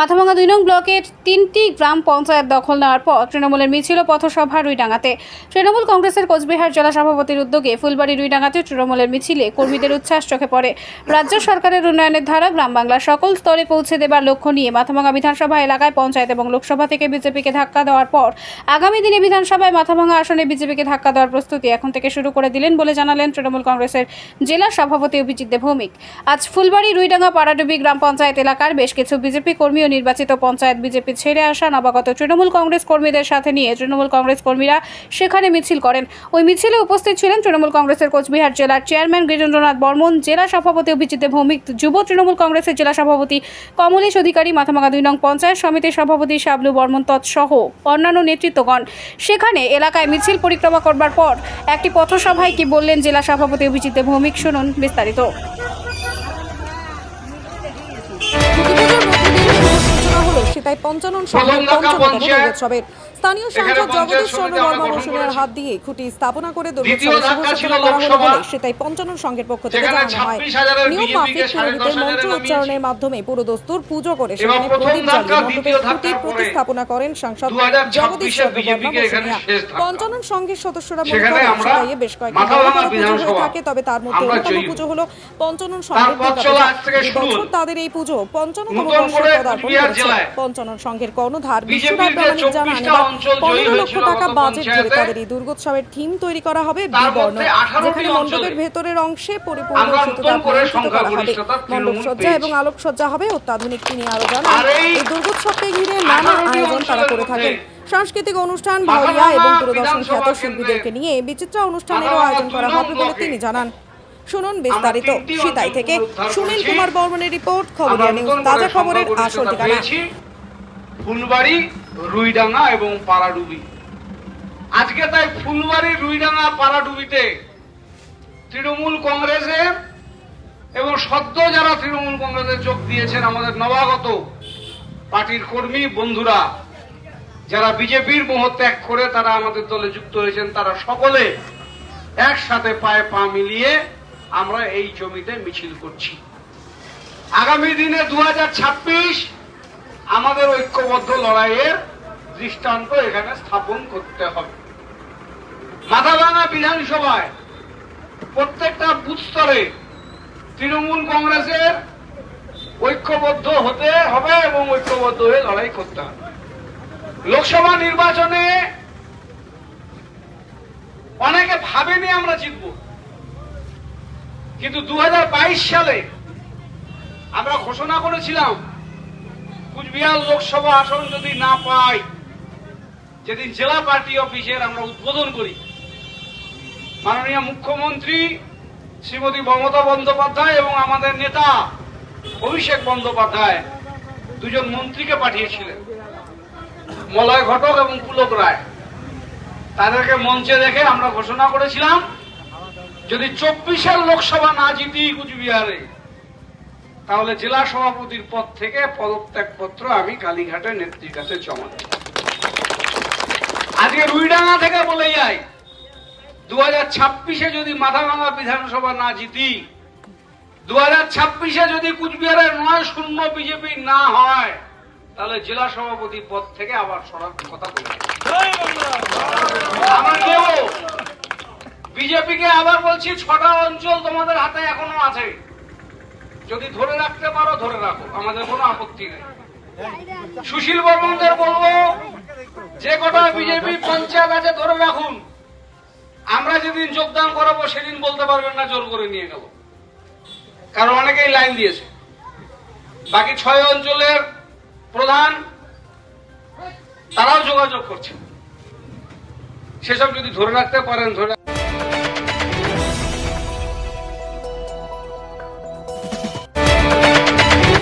মাথাভাঙা দুই নং ব্লকের তিনটি গ্রাম পঞ্চায়েত দখল নেওয়ার পর তৃণমূলের মিছিল পথসভা রুইডাঙ্গাতে। তৃণমূল কংগ্রেসের কোচবিহার জেলা সভাপতির উদ্যোগে ফুলবাড়ি রুইডাঙ্গাতে তৃণমূলের মিছিলে কর্মীদের উচ্ছ্বাস চোখে পড়ে। রাজ্য সরকারের উন্নয়নের ধারা, গ্রাম বাংলার সকল স্তরে পৌঁছে দেবার লক্ষ্য নিয়ে মাথাভাঙা বিধানসভা এলাকায় পঞ্চায়েত এবং লোকসভা থেকে বিজেপিকে ধাক্কা দেওয়ার পর আগামী দিনে বিধানসভায় মাথাভাঙা আসনে বিজেপিকে ধাক্কা দেওয়ার প্রস্তুতি এখন থেকে শুরু করে দিলেন বলে জানালেন তৃণমূল কংগ্রেসের জেলা সভাপতি অভিজিৎ দেবভৌমিক আজ ফুলবাড়ি রুইডাঙ্গা পাড়াডুবি গ্রাম পঞ্চায়েত এলাকার বেশ কিছু বিজেপি কর্মী নির্বাচিত পঞ্চায়েত বিজেপি ছেড়ে আসা নবাগত তৃণমূল কংগ্রেস কর্মীদের সাথে নিয়ে তৃণমূল কংগ্রেস কর্মীরা সেখানে মিছিল করেন। ওই মিছিলে উপস্থিত ছিলেন তৃণমূল কংগ্রেসের কোচবিহার জেলার চেয়ারম্যান গিতেন্দ্রনাথ বর্মন, জেলা সভাপতি অভিজিৎ ভৌমিক, যুব তৃণমূল কংগ্রেসের জেলা সভাপতি কমলেশ অধিকারী মাথামাগা দুই নং পঞ্চায়েত সমিতির সভাপতি শাবলু বর্মন তৎসহ অন্যান্য নেতৃত্বগণ। সেখানে এলাকায় মিছিল পরিক্রমা করবার পর একটি পথসভায় কি বললেন জেলা সভাপতি অভিজিৎ ভৌমিক, শুনুন বিস্তারিত। হলো সেটাই পঞ্চানন প্রথম পঞ্চমতম। দুর্গোৎসবের স্থানীয় সাংসদ জগদীশ চন্দ্র বর্মা বসুনের হাত দিয়ে খুঁটি স্থাপনা করে দুর্গোৎসবের শুভ সূচনা করা হলো বলে সেটাই পঞ্চানন সংঘের পক্ষ থেকে জানানো হয়। নিয়ম মাফিক পুরোহিতের মন্ত্র উচ্চারণের মাধ্যমে পুরো দস্তুর পুজো করে সেখানে প্রদীপ জ্বালিয়ে মণ্ডপের খুঁটির প্রতিস্থাপনা করেন সাংসদ জগদীশ চন্দ্র বর্মা বসুনিয়া পঞ্চানন সংঘের সদস্যরা মনে করেন সেটাই বেশ কয়েকটি পুজো হয়ে থাকে তবে তার মধ্যে অন্যতম পুজো হলো পঞ্চানন সংঘের দুর্গাপূজা শুরু তাদের এই পুজো পদার্পণ করেছে জেলায় পঞ্চানন সংঘের কর্ণধার বিশ্বনাথ প্রামাণিক জানান পনেরো লক্ষ টাকা বাজেট ধরে তাদের এই দুর্গোৎসবের থিম তৈরি করা হবে বিবর্ণ যেখানে মণ্ডপের ভেতরের অংশে পরিপূর্ণ করে হবে। মণ্ডপ সজ্জা এবং আলোকসজ্জা হবে অত্যাধুনিক তিনি আরও জানান এই দুর্গোৎসবকে ঘিরে নানা আয়োজন তারা করে থাকেন। সাংস্কৃতিক অনুষ্ঠান ভাওয়াইয়া এবং দূরদর্শন খ্যাত শিল্পীদেরকে নিয়ে বিচিত্রা অনুষ্ঠানেরও আয়োজন করা হবে বলে তিনি জানান। শুনুন বিস্তারিত। সিতাই থেকে সুনীল কুমার বর্মনের রিপোর্ট খবরিয়া নিউজ তাজা খবরের আসল ঠিকানা। ফুলবাড়ি, রুইডাঙ্গা এবং পাড়াডুবি। আজকে তাই ফুলবাড়ি, রুইডাঙ্গা পাড়াডুবিতে তৃণমূল কংগ্রেসের এবং সদ্য যারা তৃণমূল কংগ্রেসে যোগ দিয়েছেন আমাদের নবাগত পার্টির কর্মী বন্ধুরা, যারা বিজেপির মোহ ত্যাগ করে তারা আমাদের দলে যুক্ত হয়েছেন, তারা সকলে একসাথে পায়ে পা মিলিয়ে আমরা এই জমিতে মিছিল করছি। আগামী দিনে দু হাজার ছাব্বিশ আমাদের ঐক্যবদ্ধ লড়াইয়ের দৃষ্টান্ত এখানে স্থাপন করতে হবে। মাথাভাঙা বিধানসভায় প্রত্যেকটা বুথ স্তরে তৃণমূল কংগ্রেসের ঐক্যবদ্ধ হতে হবে এবং ঐক্যবদ্ধ হয়ে লড়াই করতে হবে। লোকসভা নির্বাচনে অনেকে ভাবেনি আমরা জিতব। কিন্তু দু হাজার বাইশ সালে আমরা ঘোষণা করেছিলাম কুচবিহার লোকসভা আসন যদি না পাই, যেদিন জেলা পার্টি অফিসের আমরা উদ্বোধন করি, মাননীয় মুখ্যমন্ত্রী শ্রীমতী মমতা বন্দ্যোপাধ্যায় এবং আমাদের নেতা অভিষেক বন্দ্যোপাধ্যায় দুজন মন্ত্রীকে পাঠিয়েছিলেন, মলয় ঘটক এবং পুলক রায়। তাদেরকে মঞ্চে দেখে আমরা ঘোষণা করেছিলাম, যদি চব্বিশের লোকসভা না জিতি কুচবিহারে তাহলে জেলা সভাপতির পদ থেকে পদত্যাগপত্র আমি কালীঘাটের নেত্রীর কাছে জমা দেব। আজকে রুইডাঙ্গা থেকে বলে যাই দু হাজার ছাব্বিশে যদি মাথাভাঙা বিধানসভা না জিতি দু হাজার ছাব্বিশে যদি কুচবিহারের নয় শূন্য বিজেপি না হয়, তাহলে জেলা সভাপতি পদ থেকে আবার সরার কথা বলি বিজেপিকে আবার বলছি ছটা অঞ্চল তোমাদের হাতে এখনও আছে। যদি ধরে রাখতে পারো, ধরে রাখো। আমাদের কোনো আপত্তি নেই। সুশীল বর্মনদের বলব, যে কটা বিজেপি পঞ্চায়েত আছে, ধরে রাখুন। আমরা যেদিন যোগদান করাবো, সেদিন বলতে পারবেন না, জোর করে নিয়ে গেল। কারণ অনেকেই লাইন দিয়েছে। বাকি ছয় অঞ্চলের প্রধান, তারাও যোগাযোগ করছে। সেসব যদি ধরে রাখতে পারেন, ধরে